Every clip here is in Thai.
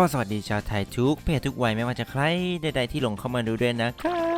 ก็สวัสดีชาวไทยทุกเพศทุกวัยไม่ว่าจะใครใดๆที่หลงเข้ามาดูด้วยนะครับ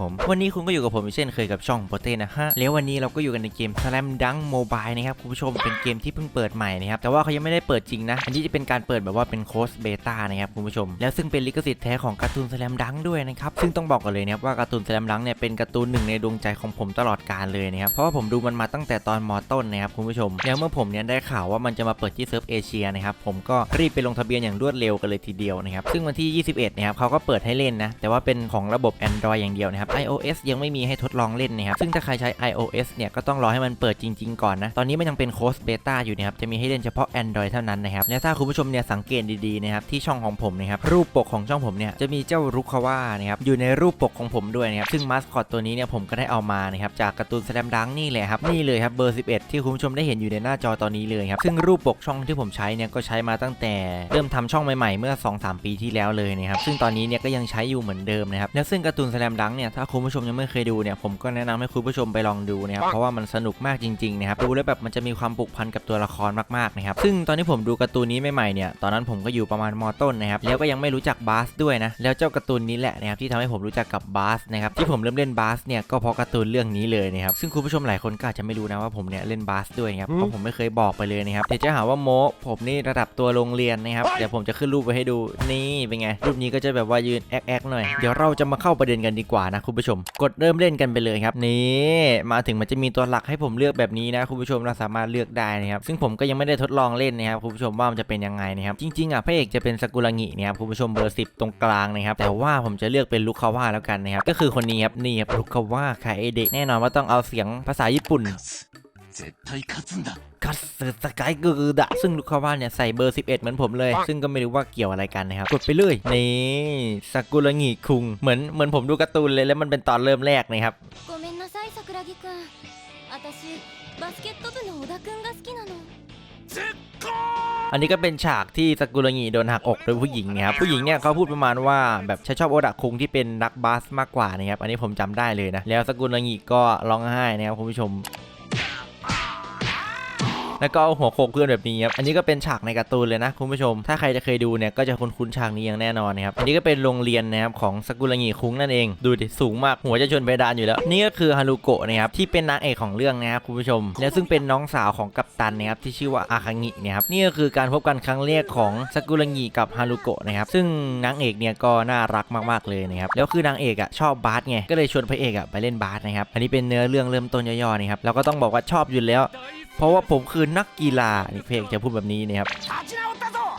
ผมวันนี้คุณก็อยู่กับผมเช่นเคยกับช่องโปเต้นะฮะแล้ววันนี้เราก็อยู่กันในเกม Slam Dunk Mobile นะครับคุณผู้ชมเป็นเกมที่เพิ่งเปิดใหม่นะครับแต่ว่าเขายังไม่ได้เปิดจริงนะ อันนี้จะเป็นการเปิดแบบว่าเป็นโค้ดเบต้านะครับคุณผู้ชม แล้วซึ่งเป็นลิขสิทธิ์แท้ของการ์ตูน Slam Dunk ด้วยนะครับซึ่งต้องบอกกันเลยนะครับว่าการ์ตูน Slam Dunk เนี่ยเป็นการ์ตูนหนึ่งในดวงใจของผมตลอดกาลเลยนะครับเพราะว่าผมดูมันมาตั้งแต่ตอนมอต้นนะครับคุณผู้ชม แล้วเมื่อผมเนี่ยได้ข่าวว่ามันจะมาเปิดที่เซิร์ฟเอเชียนะครับผมก็รีบไปลงทะเบียนอย่างรวดเร็วกันเลยทีเดียวนะครับซึ่งวันที่ 21นะครับเขาก็เปิดให้เล่นนะแต่ว่าเป็นของระบบ Android อย่างเดียวนะครับ iOS ยังไม่มีให้ทดลองเล่นนะครับ ซึ่งถ้าใครใช้ iOS เนี่ยก็ต้องรอให้มันเปิดจริง ๆ ก่อนนะ ตอนนี้มันยังเป็นโค้ดเบต้าอยู่นะครับ จะมีให้เล่นเฉพาะ Android เท่านั้นนะครับ และถ้าคุณผู้ชมเนี่ยสังเกตดีๆนะครับที่ช่องของผมนะครับรูปปกของช่องผมเนี่ยจะมีเจ้ารุคาว่านะครับอยู่ในรูปปกของผมด้วยนะครับซึ่งมาสคอตตัวนี้เนี่ยผมก็ได้เอามานะครับจากการ์ตูนแสลมดังนี่แหละครับนี่เลยครับเบอร์ 11 ที่คุณผู้ชมได้เห็นอยู่ในหน้าจอตอนนี้เลยครับซึ่งรูปปกช่องที่ผมใช้เนี่ยก็ใช้มาตั้งแต่เริ่มทำช่องใหม่ๆเมื่อ 2-3 ปีที่แล้วเลยนะครับซึ่งตอนนี้เนี่ยก็ยังใช้อยู่เหมือนเดิมนะครับและซึ่งการ์ตูนแสลมดังเนี่ยถ้าคุณผู้ชมยังไม่เคยดูเนี่ยผมก็แนะนำให้คุณผู้ชมไปลองดูนะครับเพราะว่ามันสนุกมากจริงๆนะครับดูแล้วแบบมันจะมีความผูกพันกับตัวละครมากๆนะครับซึ่งตอนที่ผมดูการ์ตูนนี้ใหม่ๆเนี่ยตอนนั้นผมก็อยู่ประมาณมต้นนะครับแล้วก็ยังไม่รู้จักบาสด้วยนะแล้วเจ้าการ์ตูนนี้แหละนะครับที่ทำให้ผมรู้จักกับบาสนะครับที่ผมเริ่มเล่นบาสเนี่ยก็เพราะการ์ตูนเรื่องนี้เลยนะครับซึ่งคุณผู้ชมหลายคนก็อาจจะไม่รู้นะว่าผมเนี่ยเล่นบาสด้วยนะครับเพราะผมไม่เคยบอกไปเลยนะครับเดี๋ยวจะหาว่าโมผมนี่ระดับตัวโรงเรียนนะครับเดี๋ยวผมจะขึ้นรูปไว้ให้ดูนี่เป็นไงรูปนี้ก็จะแบบว่ายืนแอ๊กๆหน่อยเดี๋ยวเราจะมาเข้าประเด็นกันดีกว่านะคุณผู้ชม กดเริ่มเล่นกันไปเลยครับนี่มาถึงมันจะมีตัวหลักให้ผมเลือกแบบนี้นะคุณผู้ชมเราสามารถเลือกได้นะครับซึ่งผมก็ยังไม่ได้ทดลองเล่นนะครับคุณผู้ชมว่ามันจะเป็นยังไงนะครับจริงๆอะพระเอกจะเป็นสกุลงินะครับคุณผู้ชมเบอร์สิบตรงกลางนะครับแต่ว่าผมจะเลือกเป็นลุคคาว่าแล้วกันนะครับก็คือคนนี้ครับนี่ครับลุคคาว่าคาเอเดะแน่นอนว่าต้องเอาเสียงภาษาญี่ปุ่น 絶対勝つんだ คัสสกายกูดะซึ่งลูกคาว่าเนี่ยใส่เบอร์ 11 เหมือนผมเลย ซึ่งก็ไม่รู้ว่าเกี่ยวอะไรกันนะครับ กดไปเลย นี่สกุลงิคุง เหมือนเหมือนผมดูการ์ตูนเลยแล้วมันเป็นตอนเริ่มแรกนะครับ ごめんなさい桜木くん私バスケット部の小田くんが好きなの絶好 อันนี้ก็เป็นฉากที่สกุลงิโดนหักอกโดยผู้หญิงนะครับ ผู้หญิงเนี่ยเขาพูดประมาณว่าแบบฉันชอบโอดะคุงที่เป็นนักบาสมากกว่านะครับ อันนี้ผมจำได้เลยนะ แล้วสกุลงิก็ร้องไห้นะครับคุณผู้ชม แล้วก็เอาหัวโขกเพื่อนแบบนี้ครับอันนี้ก็เป็นฉากในการ์ตูนเลยนะคุณผู้ชม ถ้าใครจะเคยดูเนี่ยก็จะคุ้นๆฉากนี้อย่างแน่นอนนะครับอันนี้ก็เป็นโรงเรียนนะครับของสกุลงิคุงนั่นเองดูดิสูงมากหัวจะชนเพดานอยู่แล้ว นี่ก็คือฮารุโกะนะครับที่เป็นนางเอกของเรื่องนะครับคุณผู้ชม แล้วซึ่งเป็นน้องสาวของกัปตันนะครับที่ชื่อว่าอาคางินะครับนี่ก็คือการพบกันครั้งแรกของสกุลงิกับฮารุโกะนะครับซึ่งนางเอกเนี่ยก็น่ารักมากๆเลยนะครับแล้วคือนางเอกอะชอบบาสไงก็เลยชวนพระเอกอะไปเล่นบาสนะครับอันนี้เป็นเนื้อเรื่องเริ่มต้นย่อๆนะครับเราก็ต้องบอกว่าชอบอยู่แล้ว เพราะว่าผมคือนักกีฬานี่เพลงจะพูดแบบนี้นะครับ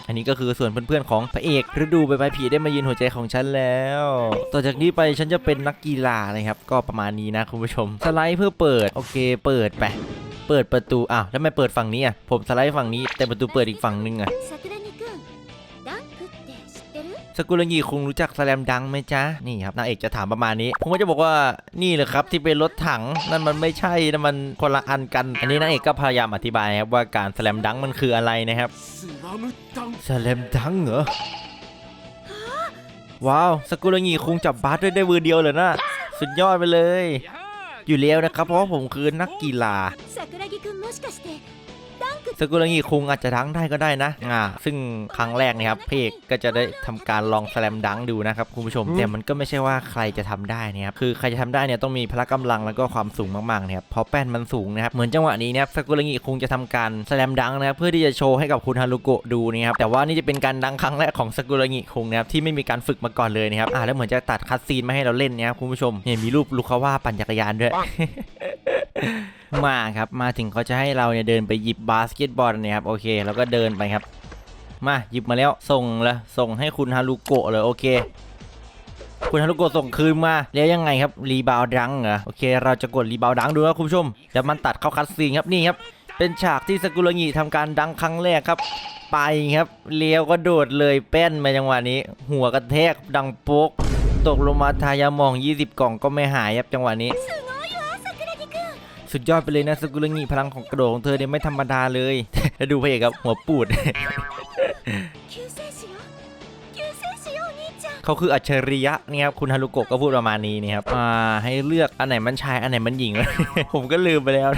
อันนี้ก็คือส่วนเพื่อนๆของพระเอกฤดูใบไม้ผีได้มายืนหัวใจของฉันแล้ว ต่อจากนี้ไปฉันจะเป็นนักกีฬานะครับ ก็ประมาณนี้นะคุณผู้ชม สไลด์เพื่อเปิด โอเค เปิดไป เปิดประตูอ้าวแล้วไม่เปิดฝั่งนี้อะผมสไลด์ฝั่งนี้แต่ประตูเปิดอีกฝั่งนึงอะ กุลยีคงรู้จักสแลมดังไหมจ๊ะนี่ครับนางเอกจะถามประมาณนี้ ผมก็จะบอกว่านี่แหละครับที่เป็นรถถังนั่นมันไม่ใช่นั่นมันคนละอันกัน อันนี้นางเอกก็พยายามอธิบายครับว่าการสแลมดังมันคืออะไรนะครับสแลมดังเหรอว้าวสกุลยีคงจับบาสได้ได้มือเดียวเลยนะสุดยอดไปเลย อยู่แล้วนะครับเพราะผมคือนักกีฬา สกุลงีคงอาจจะดังได้ก็ได้นะอ่าซึ่งครั้งแรกนะครับเพกก็จะได้ทำการลองแสลมดังดูนะครับคุณผู้ชมแต่มันก็ไม่ใช่ว่าใครจะทำได้นะครับคือใครจะทำได้เนี่ยต้องมีพละกำลังแล้วก็ความสูงมากๆนะครับเพราะแป้นมันสูงนะครับเหมือนจังหวะนี้นะครับสกุลงีคงจะทำการแสลมดังนะครับเพื่อที่จะโชว์ให้กับคุณฮารุโกะดูนะครับแต่ว่านี่จะเป็นการดังครั้งแรกของสกุลงีคงนะครับที่ไม่มีการฝึกมาก่อนเลยนะครับอ่าแล้วเหมือนจะตัดคัดซีนมาให้เราเล่นนะครับคุณผู้ชมเนี่ยมีรูปลูกคาว่าปั่นจักรยานด้วย มาครับ มาถึงเขาจะให้เราเนี่ยเดินไปหยิบบาสเกตบอลเนี่ยครับ โอเค แล้วก็เดินไปครับ มาหยิบมาแล้ว ส่งเลยส่งให้คุณฮารุโกะเลย โอเค คุณฮารุโกะส่งคืนมา แล้วยังไงครับ รีบาวดังเหรอ โอเค เราจะกดรีบาวดังดูนะคุณผู้ชม แล้วมันตัดเข้าคัดซีนครับ นี่ครับ เป็นฉากที่สกุลงิทำการดังครั้งแรกครับ ไปครับ เลี้ยวก็โดดเลยแป้นมาจังหวะนี้ หัวกระแทกดังโป๊ก ตกลงมาทายามอง 20 กล่องก็ไม่หายครับจังหวะนี้ สุดยอดไปเลยนะสกุลงิพลังของกระโดดของเธอเนี่ยไม่ธรรมดาเลยแล้วดูพระเอกครับหัวปูดเขาคืออัจฉริยะนะครับคุณฮารุโกะก็พูดประมาณนี้นะครับอ่าให้เลือกอันไหนมันชายอันไหนมันหญิง ผมก็ลืมไปแล้ว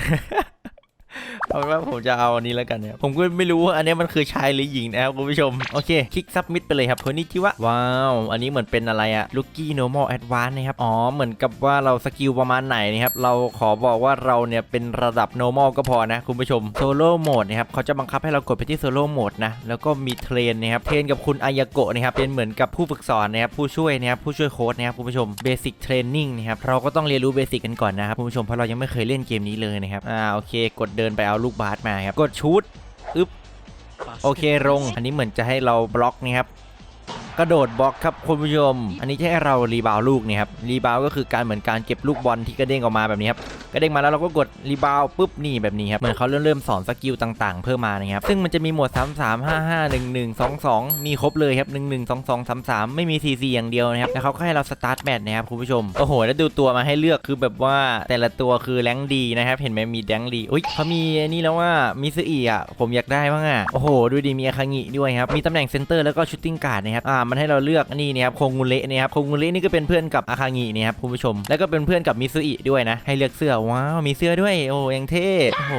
เอาเป็นว่าผมจะเอาอันนี้แล้วกันเนะครับผมก็ไม่รู้ว่าอันนี้มันคือชายหรือหญิงนะครับคุณผู้ชมโอเคคลิกซับมิดไปเลยครับคนนี้ที่ว่าว้าวอันนี้เหมือนเป็นอะไรอะลูกี้โนมอลแอดวานนะครับอ๋อเหมือนกับว่าเราสกิลประมาณไหนนะครับเราขอบอกว่าเราเนี่ยเป็นระดับ normal ก็พอนะคุณผู้ชมโซโล่โหมดนะครับเขาจะบังคับให้เรากดไปที่โซโล่โหมดนะแล้วก็มีเทรนนะครับเทรนกับคุณอายาโกะนะครับเป็นเหมือนกับผู้ฝึกสอนนะครับผู้ช่วยนะครับผู้ช่วยโค้ชนะครับคุณผู้ชมเบสิกเทรนนิ่งนะครับเราก็ต้องเรียนรู้เบสิกกันก่อนนะครับคุณผู้ชมเพราะเรายังไม่เคยเล่นเกมนี้เลยนะครับอ่าโอเค กดเดินไปเอาลูกบาสมาครับ กดชูดอึ๊บโอเคลง อันนี้เหมือนจะให้เราบล็อกนะครับ กระโดดบล็อกครับคุณผู้ชม อันนี้จะให้เรารีบาวลูกนี่ครับรีบาวก็คือการเหมือนการเก็บลูกบอลที่กระเด้งออกมาแบบนี้ครับกระเด้งมาแล้วเราก็กดรีบาวปุ๊บนี่แบบนี้ครับเหมือนเขาเริ่มเริ่มสอนสกิลต่างๆ เพิ่มมานะครับซึ่งมันจะมีหมวด 3 3 5 5 1 1 2 2 มีครบเลยครับ 1 1 2 2 3 3 ไม่มี 4 4 อย่างเดียวนะครับแล้วเขาก็ให้เราสตาร์ทแมตช์นะครับคุณผู้ชมโอ้โหแล้วดูตัวมาให้เลือกคือแบบว่าแต่ละตัวคือแรงดีนะครับเห็นไหมมีแรงดีอุ้ยเขามีนี่แล้วว่ามิซึอีอะผมอยากได้บ้างอะโอ้โหดูดีมีอาคางิด้วยครับมีตำแหน่งเซนเตอร์แล้วก็ชูตติ้งการ์ดนะครับอ่ามันให้เราเลือกนี่นะครับโคงูเละนะครับโคงูเละนี่ก็เป็นเพื่อนกับอาคางินะครับคุณผู้ชม แล้วก็เป็นเพื่อนกับมิซึอิด้วยนะ ให้เลือกเสื้อว้าวมีเสื้อด้วยโอ้ยังเท่โอ้โห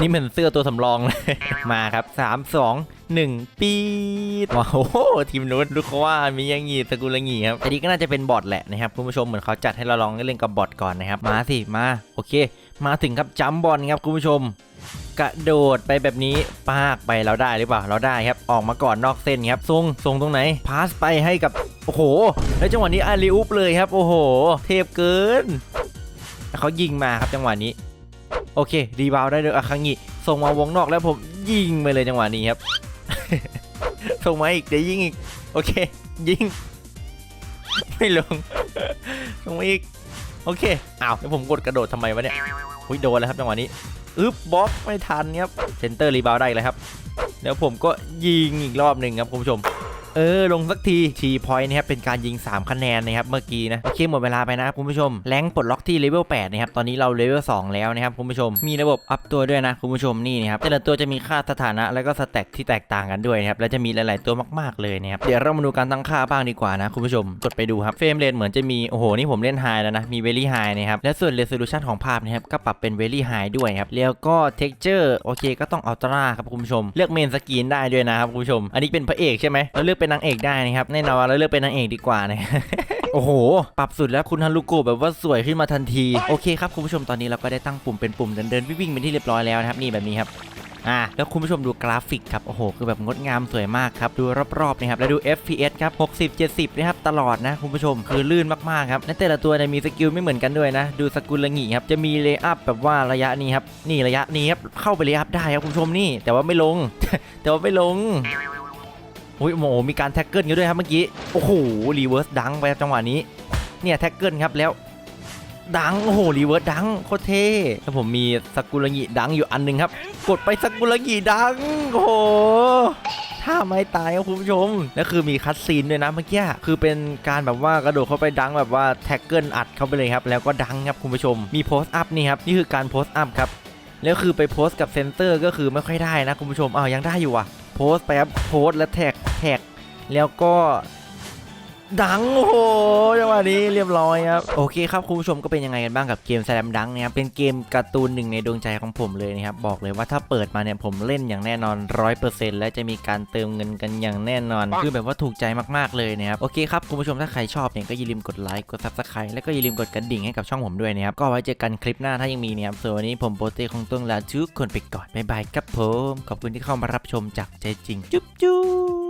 นี่เหมือนเสื้อตัวสำรองเลยมาครับสามสองหนึ่งปีดว้าวโอ้ทีมนู้นดูเขาว่ามียังงีสกุลงีครับแต่นี่ก็น่าจะเป็นบอทแหละนะครับคุณผู้ชมเหมือนเขาจัดให้เราลองเล่นกับบอทก่อนนะครับมาสิมาโอเค มาถึงครับจัมบอลครับคุณผู้ชม กระโดดไปแบบนี้ปากไปเราได้หรือเปล่า เราได้ครับ ออกมาก่อนนอกเส้นครับทรงทรงตรงไหน พาสไปให้กับ โอ้โห แล้วจังหวะนี้อาลีอุปเลยครับ โอ้โห เทพเกินเขายิงมาครับจังหวะนี้ โอเค รีบาวได้โดยอาคังงิส่งมาวงนอกแล้วผมยิงไปเลยจังหวะนี้ครับ ส่งมาอีกเดี๋ยวยิงอีก โอเค ยิง ไม่ลง ส่งมาอีก โอเค อ้าวแล้วผมกดกระโดดทำไมวะเนี่ย อุ้ยโดนแล้วครับจังหวะนี้ อึ๊บบล็อกไม่ทันครับเซนเตอร์รีบาวได้เลยครับ แล้วผมก็ยิงอีกรอบหนึ่งครับคุณผู้ชม เออ ลงสักทีทีพอยต์นะครับเป็นการยิง 3 คะแนนนะครับเมื่อกี้นะโอเคหมดเวลาไปนะครับคุณผู้ชมแรงปลดล็อกที่เลเวล8นะครับตอนนี้เราเลเวล2แล้วนะครับคุณผู้ชมมีระบบอัพตัวด้วยนะคุณผู้ชมนี่นะครับแต่ละตัวจะมีค่าสถานะแล้วก็สแต็กที่แตกต่างกันด้วยนะครับและจะมีหลาย ๆ ตัวมาก ๆ เลยนะครับเดี๋ยวเรามาดูการตั้งค่าบ้างดีกว่านะคุณผู้ชมกดไปดูครับเฟรมเรทเหมือนจะมีโอ้โหนี่ผมเล่นไฮแล้วนะมีเวลี่ไฮนะครับและส่วนเรสโซลูชันของภาพนะครับก็ปรับเป็นเวลี่ไฮด้วยครับแล้วก็เท็กเจอร์โอเคก็ต้องอัลตร้าครับคุณผู้ชมเลือกเมนสกรีนได้ด้วยนะครับคุณผู้ชม อันนี้เป็นพระเอกใช่ไหมเราเลือกเป็นนางเอกได้นะครับแน่นอนเราเลือกเป็นนางเอกดีกว่านะโอ้โห ปรับสุดแล้วคุณฮารุโกะแบบว่าสวยขึ้นมาทันที โอเคครับคุณผู้ชมตอนนี้เราก็ได้ตั้งปุ่มเป็นปุ่มเดินเดินๆวิ่งๆเป็นที่เรียบร้อยแล้วนะครับนี่แบบนี้ครับอ่าแล้วคุณผู้ชมดูกราฟิกครับ โอ้โห คือแบบงดงามสวยมากครับ ดูรอบๆนะครับ แล้วดู FPS ครับ 60 70 นะครับ ตลอดนะคุณผู้ชม คือลื่นมากๆครับ และแต่ละตัวเนี่ยมีสกิลไม่เหมือนกันด้วยนะ ดูสกุลละงีครับ จะมีเลย์อัพแบบว่าระยะนี้ครับ นี่ระยะนี้ครับ เข้าไปเลย์อัพได้ครับคุณผู้ชมนี่ แต่ว่าไม่ลง แต่ว่าไม่ลง อุ้ยโอ้โหมีการแท็กเกิลกันด้วยครับเมื่อกี้โอ้โหรีเวิร์สดังไปครับจังหวะนี้เนี่ยแท็กเกิลครับแล้วดังโอ้โหรีเวิร์สดังโคตรเท่แล้วผมมีสกุลงีดังอยู่อันหนึงครับ กดไปสกุลงีดังโอ้โหถ้าไม่ตายครับคุณผู้ชมแล้วคือมีคัดซีนด้วยนะเมื่อกี้คือเป็นการแบบว่ากระโดดเข้าไปดังแบบว่าแท็กเกิลอัดเข้าไปเลยครับแล้วก็ดังครับคุณผู้ชมมีโพสต์อัพนี่ครับนี่คือการโพสต์อัพครับแล้วคือไปโพสต์กับเซนเตอร์ก็คือไม่ค่อยได้นะคุณผู้ชมอ้าวยังได้อยู่อะโพสต์ไปครับโพสต์แล้วแท็ก ท็กแล้วก็ดังโอ้โหจังหวะนี้เรียบร้อยครับโอเคครับคุณผู้ชมก็เป็นยังไงกันบ้างกับเกมแซมดังนะครับเป็นเกมการ์ตูนหนึ่งในดวงใจของผมเลยนะครับบอกเลยว่าถ้าเปิดมาเนี่ยผมเล่นอย่างแน่นอน 100%และจะมีการเติมเงินกันอย่างแน่นอน คือแบบว่าถูกใจมากๆเลยนะครับโอเคครับคุณผู้ชมถ้าใครชอบเนี่ยก็อย่าลืมกดไลค์กดซับสไครต์แล้วก็อย่าลืมกดกระดิ่งให้กับช่องผมด้วยนะครับก็ไว้เจอกันคลิปหน้าถ้ายังมีนี่ยครับส่วนวันนี้ผมโปเต้คงต้องลาทุกคนไปก่อนบ๊ายบายครับผมขอบคุณที่เข้ามารับชมจากใจจริงจุ๊บจุ๊บ